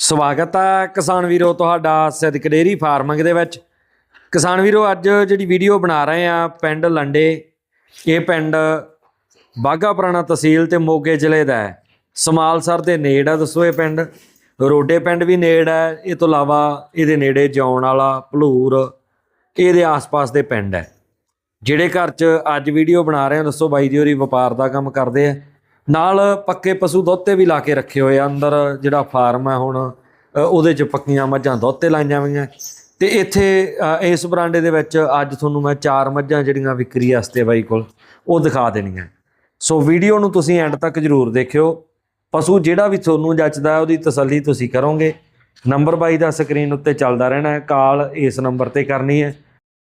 ਸਵਾਗਤ ਹੈ ਕਿਸਾਨ ਵੀਰੋ ਤੁਹਾਡਾ ਸਿੱਧਕ ਡੇਰੀ ਫਾਰਮਿੰਗ ਦੇ ਵਿੱਚ। ਕਿਸਾਨ ਵੀਰੋ, ਅੱਜ ਜਿਹੜੀ ਵੀਡੀਓ ਬਣਾ ਰਹੇ ਆ ਪਿੰਡ ਲੰਡੇ, ਇਹ ਪਿੰਡ ਬਾਗਾ ਪੁਰਾਣਾ ਤਹਿਸੀਲ ਤੇ ਮੋਗੇ ਜ਼ਿਲ੍ਹੇ ਦਾ ਹੈ। ਸਮਾਲਸਰ ਦੇ ਨੇੜ ਆ ਦੱਸੋ ਇਹ ਪਿੰਡ। ਰੋਡੇ ਪਿੰਡ ਵੀ ਨੇੜ ਹੈ, ਇਹ ਤੋਂ ਇਲਾਵਾ ਇਹਦੇ ਨੇੜੇ ਜੌਣ ਵਾਲਾ, ਭਲੂਰ, ਇਹਦੇ ਆਸ-ਪਾਸ ਦੇ ਪਿੰਡ ਹੈ। ਜਿਹੜੇ ਘਰ 'ਚ ਅੱਜ ਵੀਡੀਓ ਬਣਾ ਰਹੇ ਆ, ਦੱਸੋ ਬਾਈ ਜੀ ਹੋਰੀ ਵਪਾਰ ਦਾ ਕੰਮ ਕਰਦੇ ਆ। ਨਾਲ ਪੱਕੇ ਪਸ਼ੂ ਦੋਤੇ ਵੀ ਲਾ ਕੇ ਰੱਖੇ ਹੋਏ ਆ। ਅੰਦਰ ਜਿਹੜਾ ਫਾਰਮ ਹੈ ਹੁਣ ਉਹਦੇ 'ਚ ਪੱਕੀਆਂ ਮੱਝਾਂ ਦੋਤੇ ਲਾਈਆਂ ਹੋਈਆਂ। ਤੇ ਇੱਥੇ ਇਸ ਬਰਾਂਡੇ ਦੇ ਵਿੱਚ ਅੱਜ ਤੁਹਾਨੂੰ ਮੈਂ ਚਾਰ ਮੱਝਾਂ ਜਿਹੜੀਆਂ ਵਿਕਰੀ ਵਾਸਤੇ ਬਾਈ ਕੋਲ, ਉਹ ਦਿਖਾ ਦੇਣੀਆਂ। ਸੋ ਵੀਡੀਓ ਨੂੰ ਤੁਸੀਂ ਐਂਡ ਤੱਕ ਜਰੂਰ ਦੇਖਿਓ। ਪਸ਼ੂ ਜਿਹੜਾ ਵੀ ਤੁਹਾਨੂੰ ਜੱਚਦਾ, ਉਹਦੀ ਤਸੱਲੀ ਤੁਸੀਂ ਕਰੋਗੇ। ਨੰਬਰ ਬਾਈ ਦਾ ਸਕਰੀਨ ਉੱਤੇ ਚੱਲਦਾ ਰਹਿਣਾ ਹੈ। ਕਾਲ ਇਸ ਨੰਬਰ ਤੇ ਕਰਨੀ ਹੈ।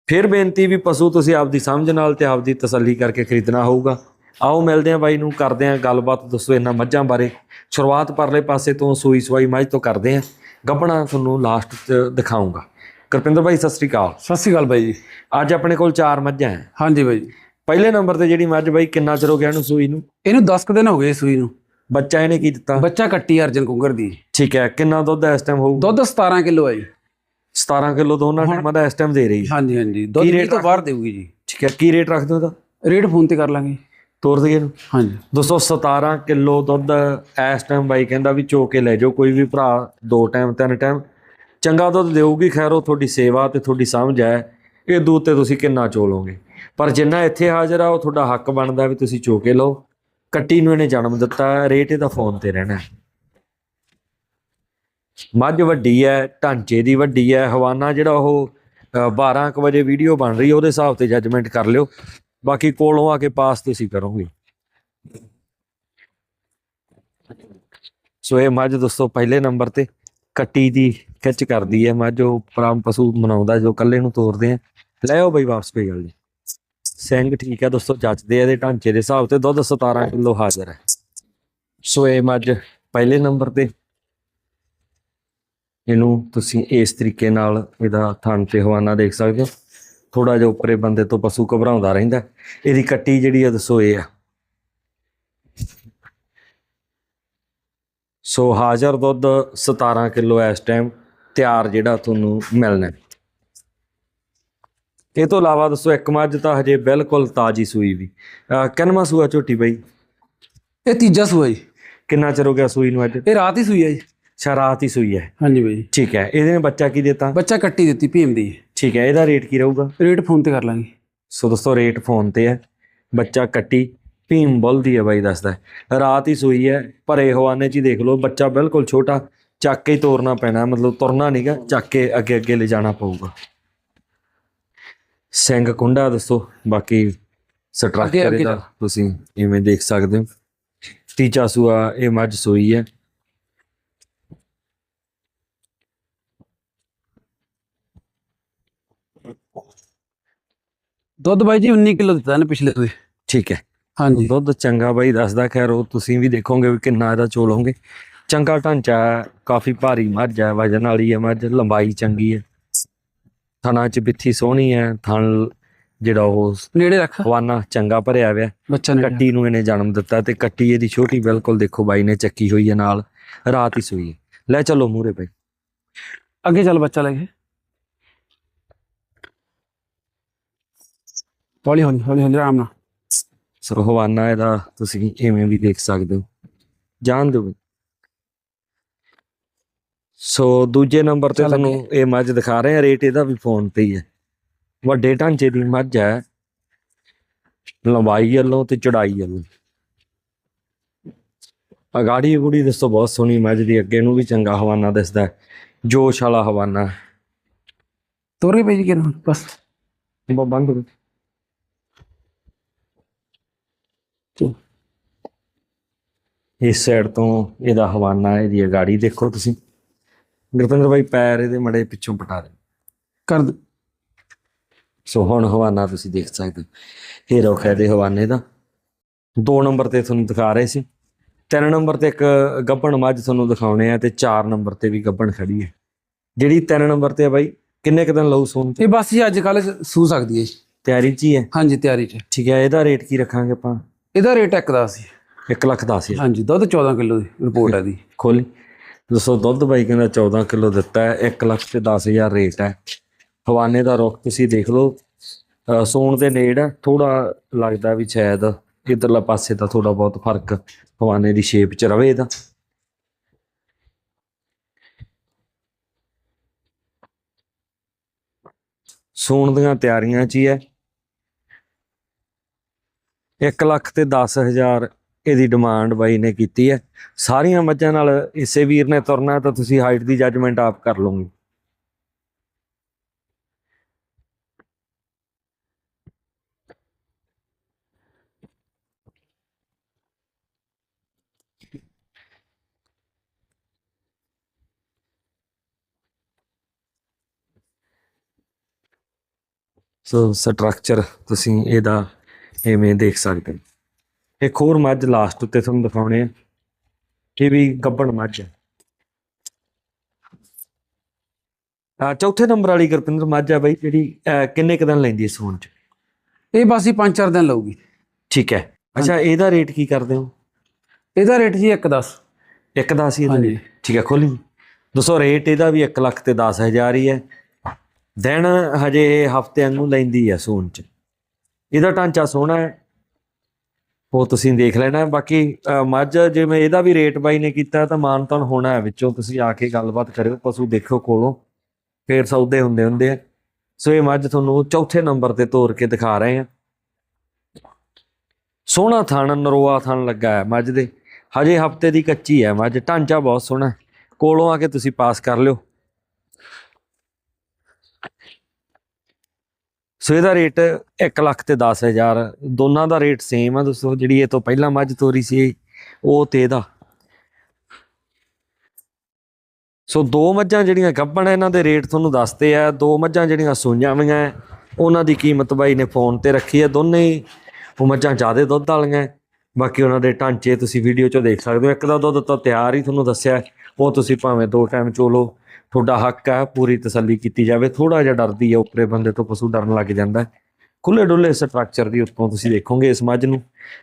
ਫਿਰ ਬੇਨਤੀ ਵੀ ਪਸ਼ੂ ਤੁਸੀਂ ਆਪਦੀ ਸਮਝ ਨਾਲ ਤੇ ਆਪਦੀ ਤਸੱਲੀ ਕਰਕੇ ਖਰੀਦਣਾ ਹੋਊਗਾ। ਆਓ ਮਿਲਦੇ ਹਾਂ ਬਾਈ ਨੂੰ ਕਰਦੇ ਹਾਂ ਗੱਲਬਾਤ ਦੱਸੋ ਇਹਨਾਂ ਮੱਝਾਂ ਬਾਰੇ। ਸ਼ੁਰੂਆਤ ਪਰਲੇ ਪਾਸੇ ਤੋਂ ਸੂਈ ਸਵਾਈ ਮੱਝ ਤੋਂ ਕਰਦੇ ਹਾਂ। ਗੱਬਣਾ ਤੁਹਾਨੂੰ ਲਾਸਟ 'ਚ ਦਿਖਾਉਂਗਾ। ਕਰਪਿੰਦਰ ਬਾਈ ਸਤਿ ਸ੍ਰੀ ਅਕਾਲ। ਸਤਿ ਸ਼੍ਰੀ ਅਕਾਲ ਬਾਈ ਜੀ। ਅੱਜ ਆਪਣੇ ਕੋਲ ਚਾਰ ਮੱਝਾਂ ਹੈ। ਹਾਂਜੀ ਬਾਈ ਜੀ। ਪਹਿਲੇ ਨੰਬਰ ਤੇ ਜਿਹੜੀ ਮੱਝ ਬਾਈ ਕਿੰਨਾ ਚਿਰ ਹੋ ਗਿਆ ਇਹਨੂੰ ਸੂਈ ਨੂੰ? ਇਹਨੂੰ 10 ਕੁ ਦਿਨ ਹੋ ਗਏ ਸੂਈ ਨੂੰ। ਬੱਚਾ ਇਹਨੇ ਕੀ ਦਿੱਤਾ? ਬੱਚਾ ਕੱਟੀ ਅਰਜਨ ਕੁੰਗਰ ਦੀ। ਠੀਕ ਹੈ ਕਿੰਨਾ ਦੁੱਧ ਇਸ ਟਾਈਮ ਹੋਊ? ਦੁੱਧ 17 ਕਿਲੋ ਹੈ ਜੀ। 17 ਕਿਲੋ ਦੋਨਾਂ ਟਾਈਮਾਂ ਦਾ ਇਸ ਟਾਈਮ ਦੇ ਰਹੀ ਹਾਂਜੀ ਹਾਂਜੀ। ਦੁੱਧ ਤੋਂ ਬਾਹਰ ਦੇਊਗੀ ਜੀ। ਠੀਕ ਹੈ ਕੀ ਰੇਟ ਰੱਖਦੇ ਹੋ ਉਹਦਾ? ਰੇਟ ਫੋਨ ਤੇ ਕਰ ਲਾਂਗੇ। ਤੋਰ ਦਈਏ? ਇਹਨੂੰ ਹਾਂਜੀ। ਦੋਸਤੋ 17 ਕਿਲੋ ਦੁੱਧ ਇਸ ਟਾਈਮ ਬਾਈ ਕਹਿੰਦਾ ਵੀ ਚੋ ਕੇ ਲੈ ਜਾਓ ਕੋਈ ਵੀ ਭਰਾ ਦੋ ਟਾਈਮ ਤਿੰਨ ਟਾਈਮ ਚੰਗਾ ਦੁੱਧ ਦੇਊਗੀ ਖੈਰ ਉਹ ਤੁਹਾਡੀ ਸੇਵਾ ਤੇ ਤੁਹਾਡੀ ਸਮਝ ਹੈ ਇਹ ਦੂਤ ਤੇ ਤੁਸੀਂ ਕਿੰਨਾ ਚੋ ਲਓਗੇ? ਪਰ ਜਿੰਨਾ ਇੱਥੇ ਹਾਜ਼ਰ ਆ ਉਹ ਤੁਹਾਡਾ ਹੱਕ ਬਣਦਾ ਵੀ ਤੁਸੀਂ ਚੋ ਕੇ ਲਓ। ਕੱਟੀ ਨੂੰ ਇਹਨੇ ਜਨਮ ਦਿੱਤਾ ਰੇਟ ਇਹਦਾ ਫੋਨ ਤੇ ਰਹਿਣਾ। ਮੱਝ ਵੱਡੀ ਹੈ ਢਾਂਚੇ ਦੀ ਵੱਡੀ ਹੈ ਹਵਾਨਾ ਜਿਹੜਾ ਉਹ ਅ, 12 ਕੁ ਵਜੇ ਵੀਡੀਓ ਬਣ ਰਹੀ ਉਹਦੇ ਹਿਸਾਬ ਤੇ ਜੱਜਮੈਂਟ ਕਰ ਲਿਓ। ਬਾਕੀ ਕੋਲੋਂ ਆ ਕੇ ਪਾਸ ਤੁਸੀਂ ਕਰੋਗੇ। ਸੋ ਇਹ ਮੱਝ ਦੋਸਤੋ ਪਹਿਲੇ ਨੰਬਰ ਤੇ ਕੱਟੀ ਦੀ ਖਿੱਚ ਕਰਦੀ ਹੈ ਮੱਝ, ਉਹ ਪਰਮ ਪਸ਼ੂ ਮਨਾਉਂਦਾ ਜੋ ਕੱਲੇ ਨੂੰ ਤੋਰਦੇ ਆ। ਲੈ ਆਓ ਬਈ ਵਾਪਸ ਕੋਈ ਗੱਲ ਨਹੀਂ ਸਿੰਘ ਠੀਕ ਹੈ ਦੋਸਤੋ ਜੱਜਦੇ ਆ ਇਹਦੇ ਢਾਂਚੇ ਦੇ ਹਿਸਾਬ ਤੇ, ਦੁੱਧ 17 ਕਿਲੋ ਹਾਜ਼ਰ ਹੈ। ਸੋ ਇਹ ਮੱਝ ਪਹਿਲੇ ਨੰਬਰ ਤੇ। ਇਹਨੂੰ ਤੁਸੀਂ ਇਸ ਤਰੀਕੇ ਨਾਲ ਇਹਦਾ ਥਣ ਤੇ ਹਵਾਨਾ ਦੇਖ ਸਕਦੇ ਹੋ। ਥੋੜਾ ਜਿਹਾ ਉੱਪਰੇ ਬੰਦੇ ਤੋਂ ਪਸ਼ੂ ਘਬਰਾਉਂਦਾ ਰਹਿੰਦਾ ਇਹਦੀ ਕੱਟੀ ਜਿਹੜੀ ਆ ਦੱਸੋ ਇਹ ਆ। ਸੋ ਹਾਜ਼ਰ ਦੁੱਧ 17 ਕਿਲੋ ਇਸ ਟਾਈਮ ਤਿਆਰ ਜਿਹੜਾ ਤੁਹਾਨੂੰ ਮਿਲਣਾ। ਇਹ ਤੋਂ ਇਲਾਵਾ ਦੱਸੋ ਇੱਕ ਮੱਝ ਤਾਂ ਹਜੇ ਬਿਲਕੁਲ ਤਾਜੀ ਸੂਈ ਵੀ। ਕਿੰਨਵਾਂ ਸੂਆ ਝੋਟੀ ਬਈ? ਇਹ ਤੀਜਾ ਸੂਆ ਜੀ। ਕਿੰਨਾ ਚਿਰ ਹੋ ਗਿਆ ਸੂਈ ਨੂੰ ਅੱਜ? ਇਹ ਰਾਤ ਹੀ ਸੂਈ ਹੈ ਜੀ। ਸ਼ਰਾਤ ਹੀ ਸੂਈ ਹੈ। ਹਾਂਜੀ ਬਾਈ। ਠੀਕ ਹੈ ਇਹਦੇ ਨੇ ਬੱਚਾ ਕੀ ਦਿੱਤਾ? ਬੱਚਾ ਕੱਟੀ ਦਿੱਤੀ ਭੀਮ ਦੀ। ਠੀਕ ਹੈ ਇਹਦਾ ਰੇਟ ਕੀ ਰਹੂਗਾ? ਰੇਟ ਫੋਨ ਤੇ ਕਰ ਲਾਂਗੇ। ਸੋ ਦੋਸਤੋ ਰੇਟ ਫੋਨ ਤੇ ਹੈ। ਬੱਚਾ ਕੱਟੀ ਭੀਮ ਬੁੱਲ ਦੀ ਹੈ ਬਾਈ ਦੱਸਦਾ। ਰਾਤ ਹੀ ਸੂਈ ਹੈ ਭਰੇ ਹਵਾਨੇ ਚ ਹੀ ਦੇਖ ਲਓ ਬੱਚਾ ਬਿਲਕੁਲ ਛੋਟਾ ਚੱਕ ਕੇ ਹੀ ਤੋਰਨਾ ਪੈਣਾ ਮਤਲਬ ਤੁਰਨਾ ਨਹੀਂਗਾ ਚੱਕ ਕੇ ਅੱਗੇ ਅੱਗੇ ਲੈ ਜਾਣਾ ਪਊਗਾ। ਸਿੰਘ ਕੁੰਡਾ ਦੱਸੋ ਬਾਕੀ ਸਟਰਕਚਰ ਤੁਸੀਂ ਇਵੇਂ ਦੇਖ ਸਕਦੇ ਹੋ। ਤੀਜਾ ਸੂਆ ਇਹ ਮੱਝ ਸੂਈ ਹੈ। ਦੁੱਧ ਬਾਈ ਜੀ 19 ਕਿਲੋ ਦਿੱਤਾ ਨੇ ਪਿਛਲੇ ਸੂਏ ਠੀਕ ਹੈ। ਹਾਂਜੀ। ਦੁੱਧ ਚੰਗਾ ਬਾਈ ਦੱਸਦਾ ਖੈਰ ਉਹ ਤੁਸੀਂ ਵੀ ਦੇਖੋਗੇ ਵੀ ਕਿੰਨਾ ਇਹਦਾ ਚੋਲੋਗੇ ਚੰਗਾ ਢਾਂਚਾ ਹੈ, ਕਾਫੀ ਭਾਰੀ ਮੱਝ ਹੈ ਵਜਨ ਵਾਲੀ ਹੈ ਮੱਝ ਲੰਬਾਈ ਚੰਗੀ ਹੈ। ਥਣਾ ਚ ਬਿੱਥੀ ਸੋਹਣੀ ਹੈ ਥਣ ਜਿਹੜਾ ਉਹ ਨੇੜੇ ਰੱਖ। ਹਵਾਨਾ ਚੰਗਾ ਭਰਿਆ ਹੋਇਆ। ਬੱਚਾ ਨੇ ਕੱਟੀ ਨੂੰ ਇਹਨੇ ਜਨਮ ਦਿੱਤਾ ਤੇ ਕੱਟੀ ਇਹਦੀ ਛੋਟੀ ਬਿਲਕੁਲ ਦੇਖੋ ਬਾਈ ਨੇ ਚੱਕੀ ਹੋਈ ਹੈ ਨਾਲ ਰਾਤ ਹੀ ਸੂਈ ਹੈ। ਲੈ ਚਲੋ ਮੂਰੇ ਬਾਈ। ਅੱਗੇ ਚੱਲ ਬੱਚਾ ਲੈ ਕੇ। ਹੌਲੀ ਹੌਲੀ ਹੌਲੀ ਹੌਲੀ ਆਰਾਮ ਨਾਲ। ਸੋ ਹਵਾਨਾ ਇਹਦਾ ਤੁਸੀਂ ਇਵੇਂ ਵੀ ਦੇਖ ਸਕਦੇ ਹੋ। ਜਾਣ ਦਿਓ। ਸੋ ਦੂਜੇ ਨੰਬਰ ਤੇ ਤੁਹਾਨੂੰ ਇਹ ਮੱਝ ਦਿਖਾ ਰਹੇ ਆ ਰੇਟ ਇਹਦਾ ਵੀ ਫੋਨ ਤੇ ਹੀ ਹੈ। ਵੱਡੇ ਢਾਂਚੇ ਦੀ ਮੱਝ ਹੈ। ਲੰਬਾਈ ਵੱਲੋਂ ਤੇ ਚੜਾਈ ਵੱਲੋਂ। ਅਗਾੜੀ ਗੁੜੀ ਦੱਸੋ ਬਹੁਤ ਸੋਹਣੀ ਮੱਝ ਦੀ। ਅੱਗੇ ਨੂੰ ਵੀ ਚੰਗਾ ਹਵਾਨਾ ਦਿਸਦਾ ਹੈ। ਜੋਸ਼ ਵਾਲਾ ਹਵਾਨਾ। ਹੈ। ਤੋਰ ਕੇ ਪਈ ਕਿਰਨ ਬਸ ਬੰਦ ਕਰੋ। ਇਸ ਸਾਈਡ ਤੋਂ ਇਹਦਾ ਹਵਾਨਾ ਹੈ, ਇਹਦੀ ਗਾੜੀ ਦੇਖੋ ਤੁਸੀਂ। ਗੁਰਪਿੰਦਰ ਭਾਈ ਪੈਰ ਇਹਦੇ ਮੜੇ ਪਿੱਛੋਂ ਪਟਾ ਦੇ ਕਰ ਸੋ ਹੁਣ ਹਵਾਨਾ ਤੁਸੀਂ ਦੇਖ ਸਕਦੇ ਹੋ। ਇਹ ਰੋਖ ਹੈ ਦੇ ਹਵਾਨੇ ਦਾ। ਦੋ ਨੰਬਰ ਤੇ ਤੁਹਾਨੂੰ ਦਿਖਾ ਰਹੇ ਸੀ। ਤਿੰਨ ਨੰਬਰ ਤੇ ਇੱਕ ਗੱਬਣ ਮੱਝ ਤੁਹਾਨੂੰ ਦਿਖਾਉਣੇ ਆ ਤੇ ਚਾਰ ਨੰਬਰ ਤੇ ਵੀ ਗੱਬਣ ਖੜੀ ਹੈ। ਜਿਹੜੀ ਤਿੰਨ ਨੰਬਰ ਤੇ ਆ ਬਾਈ ਕਿੰਨੇ ਕੁ ਦਿਨ ਲਊ ਸੋਨ ਤੇ? ਇਹ ਬਸ ਜੀ ਅੱਜ ਕੱਲ ਸੂ ਸਕਦੀ ਹੈ। ਤਿਆਰੀ 'ਚ ਹੀ ਹੈ? ਹਾਂਜੀ ਤਿਆਰੀ 'ਚ। ਠੀਕ ਹੈ ਇਹਦਾ ਰੇਟ ਕੀ ਰੱਖਾਂਗੇ ਆਪਾਂ? ਇਹਦਾ ਰੇਟ ਇੱਕ ਦਾ ਸੀ। 1 ਲੱਖ ਦਸ ਹਜ਼ਾਰ। ਹਾਂਜੀ ਦੁੱਧ 14 ਕਿਲੋ ਦੀ ਰਿਪੋਰਟ ਹੈ ਦੀ ਖੋਲੀ। ਦੱਸੋ ਦੁੱਧ ਬਾਈ ਕਹਿੰਦਾ 14 ਕਿਲੋ ਦਿੱਤਾ ਹੈ 1 ਲੱਖ ਤੇ 10000 ਰੇਟ ਹੈ। ਹਵਾਨੇ ਦਾ ਰੁੱਖ ਤੁਸੀਂ ਦੇਖ ਲਓ। ਸੂਣ ਦੇ ਨੇੜ ਥੋੜਾ ਲੱਗਦਾ ਵੀ ਸ਼ਾਇਦ ਇਧਰਲਾ ਪਾਸੇ ਦਾ ਥੋੜਾ ਬਹੁਤ ਫ਼ਰਕ ਹਵਾਨੇ ਦੀ ਸ਼ੇਪ ਚ ਰਵੇ ਇਹਦਾ। ਸੂਣ ਦੀਆਂ ਤਿਆਰੀਆਂ 'ਚ ਹੀ ਹੈ। 1 ਲੱਖ ਤੇ 10000 ਇਹਦੀ ਡਿਮਾਂਡ ਬਾਈ ਨੇ ਕੀਤੀ ਹੈ। ਸਾਰੀਆਂ ਮੱਝਾਂ ਨਾਲ ਇਸੇ ਵੀਰ ਨੇ ਤੁਰਨਾ ਤਾਂ ਤੁਸੀਂ ਹਾਈਟ ਦੀ ਜੱਜਮੈਂਟ ਆਪ ਕਰ ਲਓਗੇ। ਸੋ ਸਟਰਕਚਰ ਤੁਸੀਂ ਇਹਦਾ ਐਵੇਂ ਦੇਖ ਸਕਦੇ ਹੋ। ਇੱਕ ਹੋਰ ਮੱਝ ਲਾਸਟ ਉੱਤੇ ਤੁਹਾਨੂੰ ਦਿਖਾਉਣੇ ਆ। ਇਹ ਵੀ ਗੱਬਣ ਮੱਝ ਹੈ ਆ ਚੌਥੇ ਨੰਬਰ ਵਾਲੀ ਗੁਰਪਿੰਦਰ ਮੱਝ ਹੈ ਬਾਈ ਜਿਹੜੀ ਕਿੰਨੇ ਕੁ ਦਿਨ ਲੈਂਦੀ ਹੈ ਸੂਣ ਚ? ਇਹ ਬਸ ਹੀ 5-4 ਦਿਨ ਲਊਗੀ। ਠੀਕ ਹੈ। ਅੱਛਾ ਇਹਦਾ ਰੇਟ ਕੀ ਕਰਦੇ ਹੋ? ਇਹਦਾ ਰੇਟ ਜੀ 110 ਇੱਕ ਦਾ ਸੀ ਇਹਦਾ ਹਾਂਜੀ। ਠੀਕ ਹੈ ਖੋਲੀ ਦੋਸਤੋ ਰੇਟ ਇਹਦਾ ਵੀ 1 ਲੱਖ ਤੇ 10000 ਹੀ ਹੈ। ਦਿਨ ਹਜੇ ਹਫ਼ਤੇ ਵਾਂਗੂ ਲੈਂਦੀ ਹੈ ਸੂਣ ਚ। ਇਹਦਾ ਢਾਂਚਾ ਸੋਹਣਾ ਹੈ। ਉਹ ਤੁਸੀਂ ਦੇਖ ਲੈਣਾ। ਬਾਕੀ ਮੱਝ ਜਿਵੇਂ ਇਹਦਾ ਵੀ ਰੇਟ ਬਾਈ ਨੇ ਕੀਤਾ, ਤਾਂ ਮਾਨਤਨ ਹੋਣਾ ਹੈ ਵਿੱਚੋਂ। ਤੁਸੀਂ ਆ ਕੇ ਗੱਲਬਾਤ ਕਰਿਓ, ਪਸ਼ੂ ਦੇਖੋ ਕੋਲੋਂ। ਫੇਰ ਸੌਦੇ ਹੁੰਦੇ ਹੁੰਦੇ ਆ। ਸੋ ਇਹ ਮੱਝ ਤੁਹਾਨੂੰ ਚੌਥੇ ਨੰਬਰ ਤੇ ਤੋਰ ਕੇ ਦਿਖਾ ਰਹੇ ਆ। ਸੋਹਣਾ ਥਣ, ਨਰੋਆ ਥਣ ਲੱਗਾ ਹੈ ਮੱਝ ਦੇ। ਹਜੇ ਹਫ਼ਤੇ ਦੀ ਕੱਚੀ ਹੈ ਮੱਝ। ਢਾਂਚਾ ਬਹੁਤ ਸੋਹਣਾ। ਕੋਲੋਂ ਆ ਕੇ ਤੁਸੀਂ ਪਾਸ ਕਰ ਲਿਓ। ਸੋ ਇਹਦਾ ਰੇਟ 1 ਲੱਖ ਤੇ 10000 ਦੋਨਾਂ ਦਾ ਰੇਟ ਸੇਮ ਆ ਦੋਸਤੋ ਜਿਹੜੀ ਇਹ ਤੋਂ ਪਹਿਲਾਂ ਮੱਝ ਤੋਰੀ ਸੀ ਉਹ ਤੇ ਇਹਦਾ। ਸੋ ਦੋ ਮੱਝਾਂ ਜਿਹੜੀਆਂ ਗੱਭਣ ਆ, ਇਹਨਾਂ ਦੇ ਰੇਟ ਤੁਹਾਨੂੰ ਦੱਸਦੇ ਆ। ਦੋ ਮੱਝਾਂ ਜਿਹੜੀਆਂ ਸੂਈਆਂ ਹੋਈਆਂ ਉਹਨਾਂ ਦੀ ਕੀਮਤ ਬਾਈ ਨੇ ਫੋਨ ਤੇ ਰੱਖੀ ਹੈ ਦੋਨੇ ਹੀ। ਉਹ ਮੱਝਾਂ ਜ਼ਿਆਦਾ ਦੁੱਧ ਵਾਲੀਆਂ ਬਾਕੀ ਉਹਨਾਂ ਦੇ ਢਾਂਚੇ ਤੁਸੀਂ ਵੀਡੀਓ 'ਚੋਂ ਦੇਖ ਸਕਦੇ ਹੋ। ਇੱਕ ਦਾ ਦੁੱਧ ਤਾਂ ਤਿਆਰ ਹੀ ਤੁਹਾਨੂੰ ਦੱਸਿਆ ਉਹ ਤੁਸੀਂ ਭਾਵੇਂ ਦੋ ਟਾਈਮ ਚੋਲੋ ਤੁਹਾਡਾ ਹੱਕ ਹੈ ਪੂਰੀ ਤਸੱਲੀ ਕੀਤੀ ਜਾਵੇ। ਥੋੜਾ ਜਿਹਾ ਡਰਦੀ ਹੈ ਉੱਪਰੇ ਬੰਦੇ ਤੋਂ ਪਸ਼ੂ ਡਰਨ ਲੱਗ ਜਾਂਦਾ। ਖੁੱਲੇ ਡੁੱਲੇ ਸਟਰਕਚਰ ਦੀ ਉੱਤੋਂ ਤੁਸੀਂ ਦੇਖੋਗੇ ਇਸ ਮੱਝ ਨੂੰ।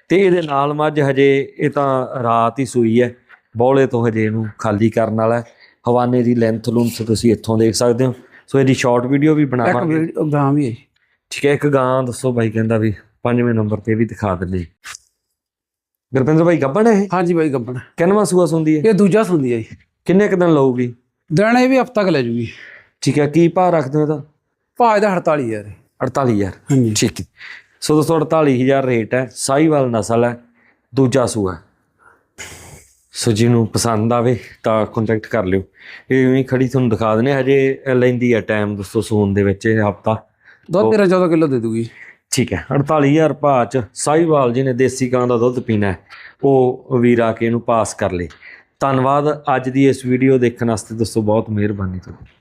ਤੇ ਇਹਦੇ ਨਾਲ ਮੱਝ ਹਜੇ ਇਹ ਤਾਂ ਰਾਤ ਹੀ ਸੂਈ ਹੈ। ਬੌਲੇ ਤੋਂ ਹਜੇ ਇਹਨੂੰ ਖਾਲੀ ਕਰਨ ਵਾਲਾ ਹੈ। ਹਵਾਨੇ ਦੀ ਲੈਂਥ ਲੂੰਥ ਤੁਸੀਂ ਇੱਥੋਂ ਦੇਖ ਸਕਦੇ ਹੋ। ਸੋ ਇਹਦੀ ਸ਼ਾਰਟ ਵੀਡੀਓ ਵੀ ਇੱਕ ਬਣਾਵਾਂਗੇ। ਵੀਡੀਓ ਗਾਂ ਵੀ ਹੈ। ਠੀਕ ਹੈ ਇੱਕ ਗਾਂ ਦੱਸੋ ਬਾਈ ਕਹਿੰਦਾ ਵੀ ਪੰਜਵੇਂ ਨੰਬਰ ਤੇ ਵੀ ਦਿਖਾ ਦਿੰਦੇ ਗੁਰਪਿੰਦਰ ਭਾਈ ਗੱਬਣ ਹੈ ਇਹ? ਹਾਂਜੀ ਬਾਈ ਗੱਬਣ ਕਿੰਨਵਾਂ ਸੂਆ ਸੁੰਦੀ ਹੈ? ਇਹ ਦੂਜਾ ਸੁੰਦੀ ਹੈ ਜੀ। ਕਿੰਨੇ ਕੁ ਦਿਨ ਲਊਗੀ? ਦਿਨ ਇਹ ਵੀ ਹਫਤਾ ਕ ਲੈ ਜੂਗੀ। ਠੀਕ ਹੈ ਕੀ ਭਾਅ ਰੱਖਦੇ ਹੋ ਇਹਦਾ? ਭਾਅ ਇਹਦਾ 48 ਯਾਰ 48000 ਹਾਂਜੀ। ਠੀਕ ਹੈ। ਸੋ ਦੋਸਤੋ 48000 ਰੇਟ ਹੈ। ਸਾਈਵਾਲ ਨਸਲ ਹੈ ਦੂਜਾ ਸੂਆ ਹੈ। ਸੋ ਜਿਹਨੂੰ ਪਸੰਦ ਆਵੇ ਤਾਂ ਕੰਟੈਕਟ ਕਰ ਲਿਓ। ਇਹ ਵੀ ਖੜੀ ਤੁਹਾਨੂੰ ਦਿਖਾ ਦਨੇ ਹਜੇ ਲੈਂਦੀ ਹੈ ਟਾਈਮ ਦੋਸਤੋ ਸੂਨ ਦੇ ਵਿੱਚ ਇਹ ਹਫਤਾ। ਦੁੱਧ 13 14 ਕਿਲੋ ਦੇ ਦੂਗੀ। ਠੀਕ ਹੈ 48000 ਭਾਅ ਚ ਸਾਈਵਾਲ ਜਿਹਨੇ ਦੇਸੀ ਗਾਂ ਦਾ ਦੁੱਧ ਪੀਣਾ ਹੈ ਉਹ ਵੀਰ ਆ ਕੇ ਇਹਨੂੰ ਪਾਸ ਕਰ ਲੇ। ਧੰਨਵਾਦ। ਅੱਜ ਦੀ ਇਸ ਵੀਡੀਓ ਦੇਖਣ ਵਾਸਤੇ ਦੋਸਤੋ ਬਹੁਤ ਮਿਹਰਬਾਨੀ ਤੁਹਾਡੀ।